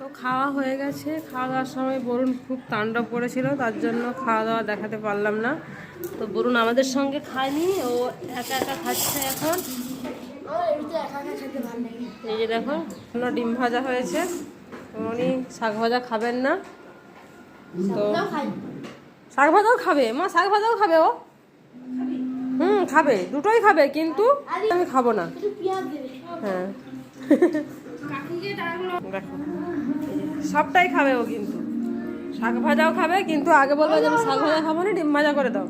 তো খাওয়া হয়ে গেছে। খাওয়া দাওয়ার সময় বরুণ খুব তাণ্ডব করেছিল তার জন্য খাওয়া দাওয়া দেখাতে পারলাম না। তো বরুণ আমাদের সঙ্গে খায়নি ও একা একা খাচ্ছে এখন। এই যে দেখো এখনও ডিম ভাজা হয়েছে। উনি শাক ভাজা খাবেন না। তো শাক ভাজাও খাবে? মা শাক ভাজাও খাবে ও? হুম খাবে। দুটোই খাবে কিন্তু আমি খাব না। হ্যাঁ। দেখো। সবটাই খাবে ও কিন্তু। শাক ভাজাও খাবে কিন্তু আগে বলবে যে আমি শাক ভাজা খাব না ডিম ভাজা করে দাও।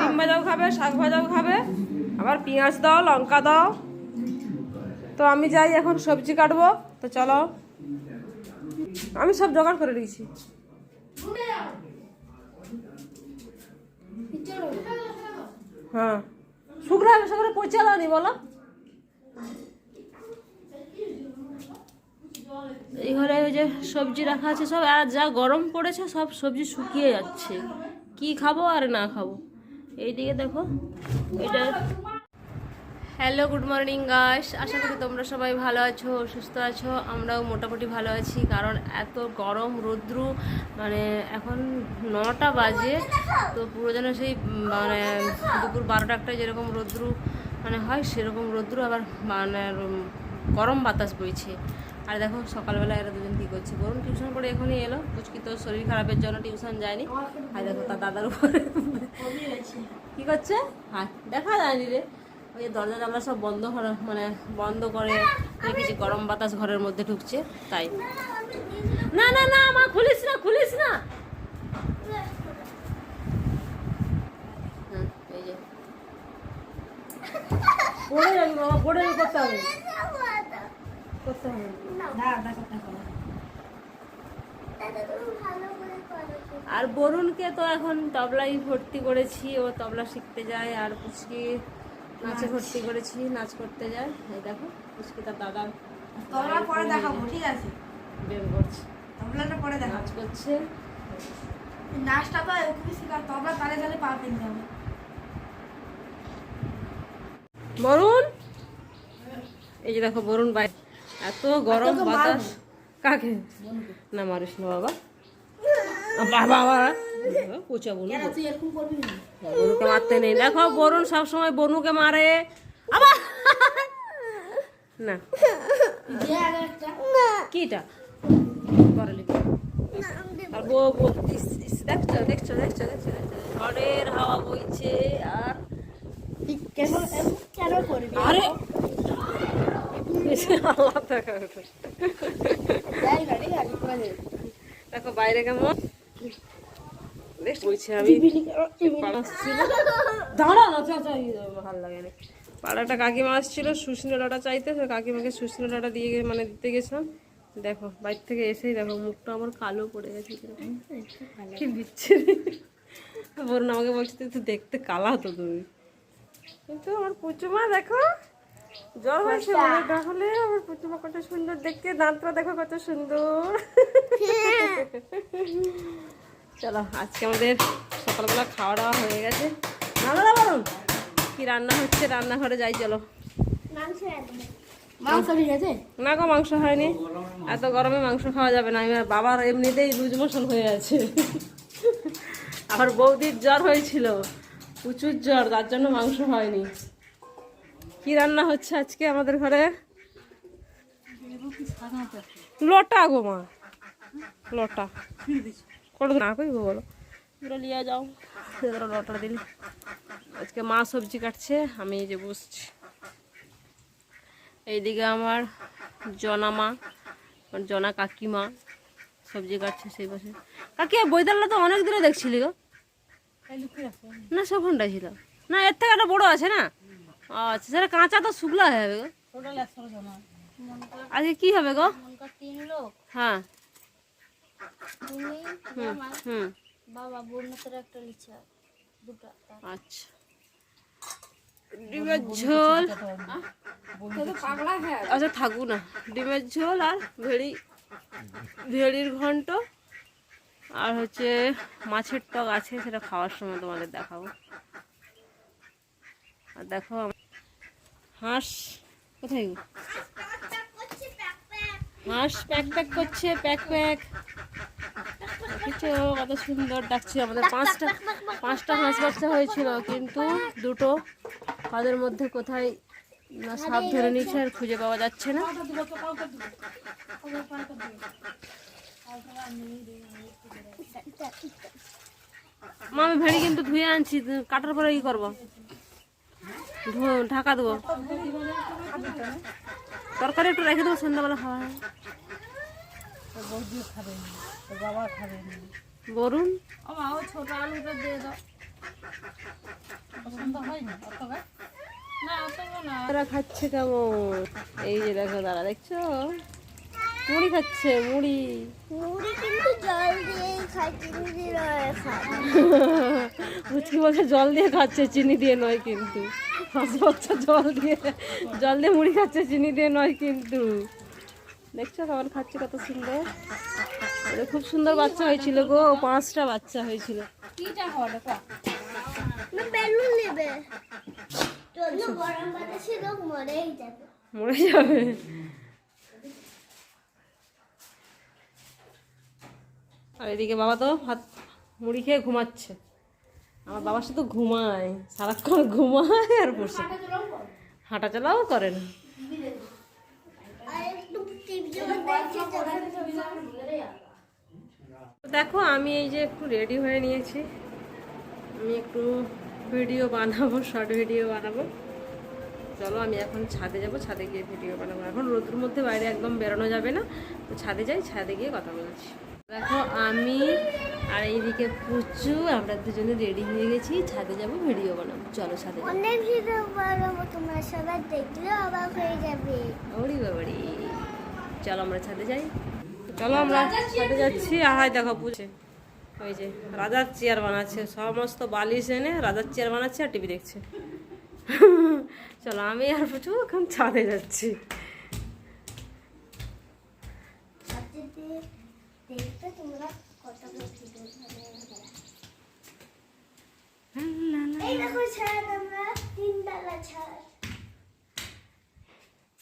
ডিম ভাজাও খাবে শাক ভাজাও খাবে আবার পেঁয়াজ দাও লঙ্কা দাও। তো আমি যাই এখন সবজি কাটবো তো চলো। আমি সব জোগাড় করে দিয়েছি হ্যাঁ। শুকনো হবে সেগুলো পচে দাওনি বলো? এই ঘরে ওই যে সবজি রাখা আছে, সব আর যা গরম পড়েছে, সব সবজি শুকিয়ে যাচ্ছে। কি খাব আর না খাব? এইদিকে দেখো, এটা হ্যালো গুড মর্নিং গাইস আশা করি তোমরা সবাই ভালো আছো, সুস্থ আছো। আমরাও মোটামুটি ভালো আছি, কারণ এত গরম, রৌদ্রু মানে এখন নটা বাজে, তো পুরো যেন সেই মানে দুপুর বারোটা একটা যেরকম রৌদ্রু মানে হয় সেরকম রৌদ্রু, আবার মানে গরম বাতাস বইছে। আর দেখো, সকালবেলা এরা দুজন কী করছে? বরুণ টিউশন করে এখনই এলো। পুচকি তোর শরীর খারাপের জন্য টিউশন যায়নি। আর দেখো, তার দাদার উপরে। কি করছে? হ্যাঁ দেখা যায়নি রে। ওই দরজা জানলা সব বন্ধ করা মানে বন্ধ করে রেখেছি গরম বাতাস ঘরের মধ্যে ঢুকছে, তাই। না না না, মা, খুলিস না খুলিস না। পড়ে যাবি বাবা, পড়ে করতে হবে। করতে হবে। আর বরুণকে তো এখন তবলাই ভর্তি করেছি ও তবলা শিখতে যায় আর পুচকি নাচে ভর্তি করেছি নাচ করতে যায়। এই দেখো পুচকি তার দাদা। তোমরা পরে দেখাবো ঠিক আছে? বের করছে। তবলাটা পরে দেখাবো। নাচ করছে। নাচটা তো খুবই শিকার তবলা তালে তালে পা পেতে হবে। বরুণ? এই যে দেখো বরুণ বাই এত গরম বাতাস। কাকে? না মারিস না বাবা। বাবা বলু বনুকে মারতে নেই। দেখো বরুণ সবসময় বনুকে মারে। আবার না। কিটা? আর দেখছ দেখছ দেখছ দেখছ দেখছ। ঝড়ের হাওয়া বইছে আর কেন কেন করবি? আরে দেখা বাইরে কেমন? আমি। ভালো লাগে না। পাড়াটা কাকিমা আসছিল সুস্নো ডাটা চাইতে কাকিমাকে সুস্নো ডাটা দিয়ে মানে দিতে গেছিলাম। দেখো, বাইর থেকে এসেই দেখো, মুখটা আমার কালো পড়ে গেছে। কি বিচ্ছিরি। বলুন আমাকে বলছে, তুই তো দেখতে কালা তো তুমি। কিন্তু আমার পুচুমা, দেখো। জ্বর হয়েছে বলে তাহলে আমার পুচুমা কত সুন্দর দেখতে দাঁতটা দেখো কত সুন্দর। চলো আজকে আমাদের সকালবেলা খাওয়া দাওয়া হয়ে গেছে। না বলুন। কি রান্না হচ্ছে? রান্নাঘরে যাই চলো। মাংস ঠিক আছে? না গো মাংস হয়নি। এত গরমে মাংস খাওয়া যাবে না। এবার বাবার এমনিতেই লুজ মোশন হয়ে আছে। আবার বৌদির জ্বর হয়েছিল। প্রচুর জ্বর তার জন্য মাংস হয়নি। কি রান্না হচ্ছে আজকে আমাদের ঘরে? লটা গো মা। লটা। করে না কইব বলো। তোরা লিয়া যাও। তোরা লটা দিলি। আজকে মা সবজি কাটছে আমি যে বসছি। এইদিকে আমার জনা মা আমার জনা কাকিমা সবজি কাটছে সেই পাশে। কাকি বৈদাল্লা তো অনেক দূরে দেখছিলি গো। না সব ঘণ্টা ছিল। না এর থেকে একটা বড় আছে না? আচ্ছা সেটা কাঁচা তো শুকলা হয়ে যাবে আজকে কি হবে গো? হ্যাঁ। হুম হুম। বাবা বোনতের একটা লিচা দুটো। আচ্ছা। ডিমের ঝোল। হ্যাঁ। আচ্ছা থাকুক না। ডিমের ঝোল আর ভেড়ি ভেড়ির ঘন্ট। আর হচ্ছে মাছের টক আছে সেটা খাওয়ার সময় তোমাদের দেখাবো। আর দেখো হাঁস কোথায় হাঁস প্যাক প্যাক করছে প্যাক প্যাক। কিছু কত সুন্দর ডাকছে আমাদের। পাঁচটা পাঁচটা হাঁস বাচ্চা হয়েছিল কিন্তু দুটো তাদের মধ্যে কোথায় না সাপ ধরে নিচ্ছে আর খুঁজে পাওয়া যাচ্ছে না। মা আমি ভেড়ি কিন্তু ধুয়ে আনছি কাটার পরে কি করব? ঢাকা দেবো তরকারি একটু রেখে দেবো সন্ধ্যাবেলা খাওয়া হয়। বরুণ? ছোট আলুটা দিয়ে দাও পছন্দ গা? না। না তারা খাচ্ছে কেমন? এই যে দেখো দাঁড়া দেখছ? মুড়ি খাচ্ছে মুড়ি। মুড়ি কিন্তু জল দিয়ে খাই চিনি দিয়ে নয় খাই। মুচকি বলছে জল দিয়ে খাচ্ছে চিনি দিয়ে নয় কিন্তু। হাঁস বাচ্চা জল দিয়ে জল দিয়ে মুড়ি খাচ্ছে চিনি দিয়ে নয় কিন্তু। দেখছ কেমন খাচ্ছে কত সুন্দর। খুব সুন্দর বাচ্চা হয়েছিল গো পাঁচটা বাচ্চা হয়েছিল। কিটা হবে বেলুন নেবে। জন্য গরম বাতাসে লোক মরেই যাবে। মরে যাবে। আর এদিকে বাবা তো ভাত মুড়ি খেয়ে ঘুমাচ্ছে। আমার বাবা শুধু ঘুমায়, সারাক্ষণ ঘুমায় আর বসে। হাঁটা চলাও করে না। দেখো, আমি এই যে একটু রেডি হয়ে নিয়েছি। আমি একটু ভিডিও বানাবো শর্ট ভিডিও বানাবো। চলো, আমি এখন ছাদে যাব, ছাদে গিয়ে ভিডিও বানাবো। এখন রোদের মধ্যে বাইরে একদম বেরোনো যাবে না। তো ছাদে যাই, ছাদে গিয়ে কথা বলছি। দেখো আমি আর এইদিকে পুচু আমরা দুজনে রেডি হয়ে গেছি। ছাদে যাব ভিডিও বানাবো। চলো ছাদে অনেক ভিডিও বানাবো তোমরা সবাই দেখলে অবাক হয়ে যাবে। ওরি বাবারি। চলো আমরা ছাদে যাই। চলো আমরা ছাদে যাচ্ছি। আহাই দেখো পুছে ওই যে রাজার চেয়ার বানাচ্ছে। সমস্ত বালিশ এনে রাজার চেয়ার বানাচ্ছে আর টিভি দেখছে। চলো আমি আর পুচু এখন ছাদে যাচ্ছি সাথে দিয়ে দেখতে তোমরা কত এই দেখো ছাদ আমরা তিনতলা ছাদ।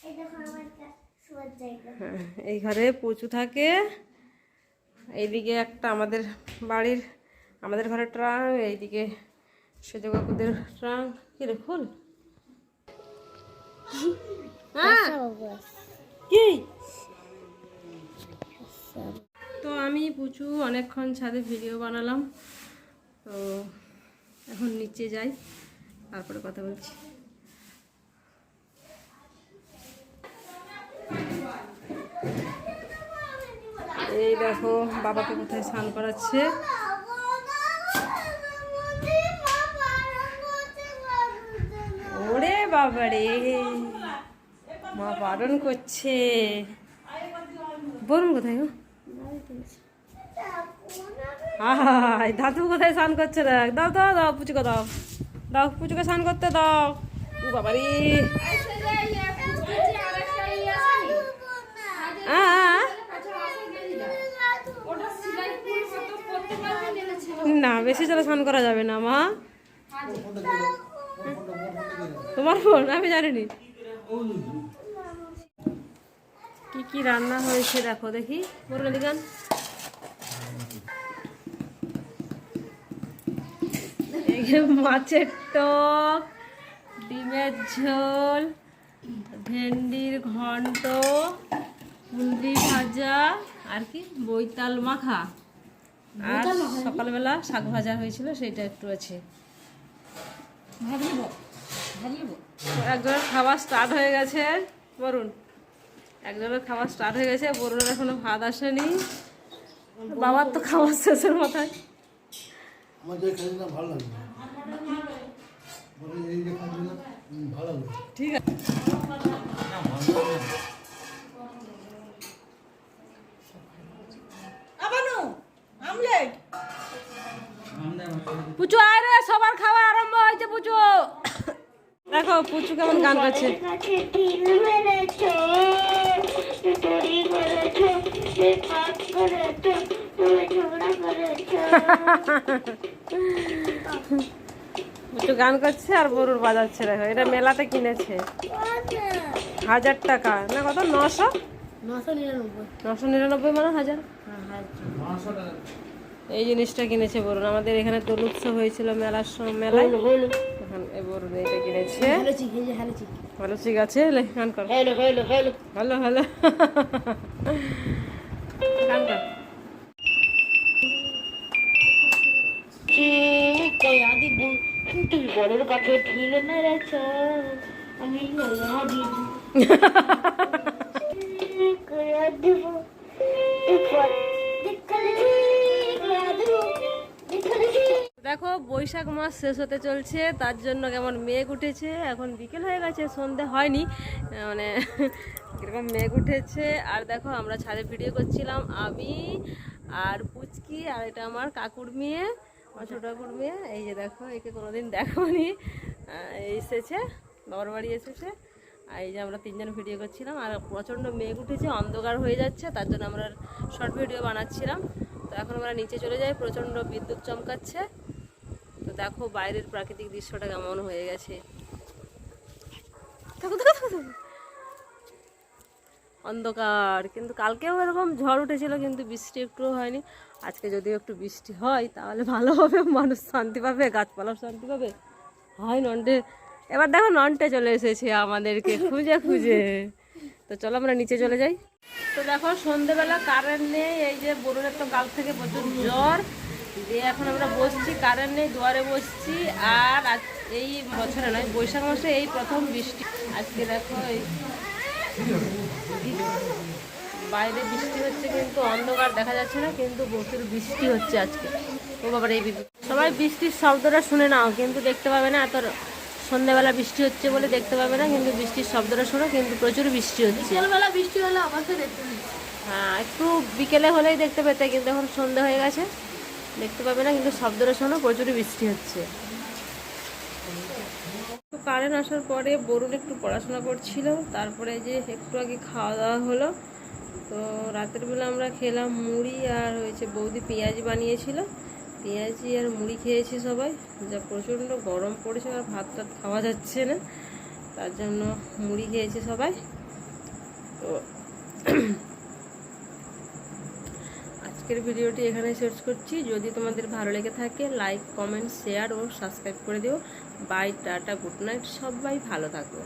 এই দেখো আমার কা- শোয়ার জায়গা। হ্যাঁ, এই ঘরে পুচু থাকে। এইদিকে একটা আমাদের বাড়ির আমাদের ঘরের ট্রাং এইদিকে সেজ কাকুদের ট্রাং। কি রে ফুল? হ্যাঁ। কি? তো আমি পুচু অনেকক্ষণ ছাদে ভিডিও বানালাম। তো এখন নিচে যাই, তারপরে কথা বলছি। এই দেখো, বাবাকে কোথায় স্নান করাচ্ছে? ওরে বাবারে মা বারণ করছে। বলুন কোথায় গো? হাই দাদু কোথায় স্নান করছে দেখ দাও দাও দাও, পুচুকে দাও। দাও, পুচুকে স্নান করতে দাও। ও বাবারে। না, বেশি জলে স্নান করা যাবে না, মা। তোমার ফোন, আমি জানিনি। কি রান্না হয়েছে দেখো দেখি মুরগি গান মাছের টক ডিমের ঝোল ভেন্ডির ঘন্ট কুন্দি ভাজা আর কি? বৈতাল মাখা। আর সকালবেলা শাক ভাজা হয়েছিল সেটা একটু আছে। একবার খাবার স্টার্ট হয়ে গেছে বরুণ। একজনের খাবার স্টার্ট হয়ে গেছে বরুণের এখনও ভাত আসেনি। বাবার তো খাবার শেষের মাথায়। ঠিক আছে। পুচু আয় রে সবার খাওয়া আরম্ভ দেখো পুচু কেমন গান করছে পুচু গান করছে আর বরুর বাজাচ্ছে দেখো এটা মেলাতে কিনেছে। হাজার টাকা না কত নশো? নশো নিরানব্বই। নশো মানে হাজার? হ্যাঁ এই জিনিসটা কিনেছে বরুণ আমাদের এখানে দোল উৎসব হয়েছিল মেলার সময় মেলায়। এখন এ বরুণ এটা কিনেছে। হ্যালো হ্যালো ঠিক আছে? গান কর। Hello hello hello. ভালো ভালো গান কর। তুই বড়ের কাছে ঢিল মেরেছ। আমি দিব দেখো, বৈশাখ মাস শেষ হতে চলছে, তার জন্য কেমন মেঘ উঠেছে। এখন বিকেল হয়ে গেছে, সন্ধে হয়নি। মানে কীরকম মেঘ উঠেছে। আর দেখো, আমরা ছাদে ভিডিও করছিলাম আমি আর পুচকি আর এটা আমার কাকুর মেয়ে, আমার ছোটো কাকুর মেয়ে। এই যে দেখো, একে কোনোদিন দেখোনি এসেছে, বাবার বাড়ি এসেছে। আর এই যে আমরা তিনজন ভিডিও করছিলাম, আর প্রচণ্ড মেঘ উঠেছে, অন্ধকার হয়ে যাচ্ছে, তার জন্য আমরা শর্ট ভিডিও বানাচ্ছিলাম। তো এখন আমরা নিচে চলে যাই, প্রচণ্ড বিদ্যুৎ চমকাচ্ছে। দেখো বাইরের প্রাকৃতিক দৃশ্যটা কেমন হয়ে গেছে। অন্ধকার কিন্তু কালকেও এরকম ঝড় উঠেছিল কিন্তু বৃষ্টি একটুও হয়নি। আজকে যদি একটু বৃষ্টি হয় তাহলে ভালো হবে মানুষ শান্তি পাবে গাছপালাও শান্তি পাবে। হয় নন্টে। এবার দেখো নন্টে চলে এসেছে আমাদেরকে খুঁজে খুঁজে। তো চলো আমরা নিচে চলে যাই। তো দেখো সন্ধেবেলা কারেন্ট নেই এই যে বরুণের তো কাল থেকে প্রচুর জ্বর। দিয়ে এখন আমরা বসছি কারেন্ট নেই দুয়ারে বসছি আর এই বছরে নয় বৈশাখ মাসে এই প্রথম বৃষ্টি। আজকে দেখো এই বাইরে বৃষ্টি হচ্ছে কিন্তু অন্ধকার দেখা যাচ্ছে না কিন্তু প্রচুর বৃষ্টি হচ্ছে আজকে। ও বাবার এই বিদ্যুৎ সবাই বৃষ্টির শব্দটা শুনে নাও কিন্তু দেখতে পাবে না এত সন্ধ্যাবেলা বৃষ্টি হচ্ছে বলে দেখতে পাবে না কিন্তু বৃষ্টির শব্দটা শোনো কিন্তু প্রচুর বৃষ্টি হচ্ছে। বিকেলবেলা বৃষ্টি হলে অবশ্যই দেখতে হ্যাঁ একটু বিকেলে হলেই দেখতে পেতে কিন্তু এখন সন্ধে হয়ে গেছে। দেখতে পাবে না, কিন্তু শব্দটা শোনো, প্রচুর বৃষ্টি হচ্ছে। কারেন্ট আসার পরে বরুণ একটু পড়াশোনা করছিল, তারপরে যে একটু আগে খাওয়া দাওয়া হলো, তো রাতের বেলা আমরা খেলাম মুড়ি আর হয়েছে বৌদি পেঁয়াজি বানিয়েছিল। পেঁয়াজি আর মুড়ি খেয়েছি সবাই, যা প্রচণ্ড গরম পড়েছে আর ভাত টাত খাওয়া যাচ্ছে না, তার জন্য মুড়ি খেয়েছে সবাই। তো আজকের ভিডিওটি এখানে শেষ করছি। যদি তোমাদের ভালো লেগে থাকে লাইক কমেন্ট শেয়ার ও সাবস্ক্রাইব করে দিও। বাই টাটা গুড নাইট সবাই ভালো থাকো।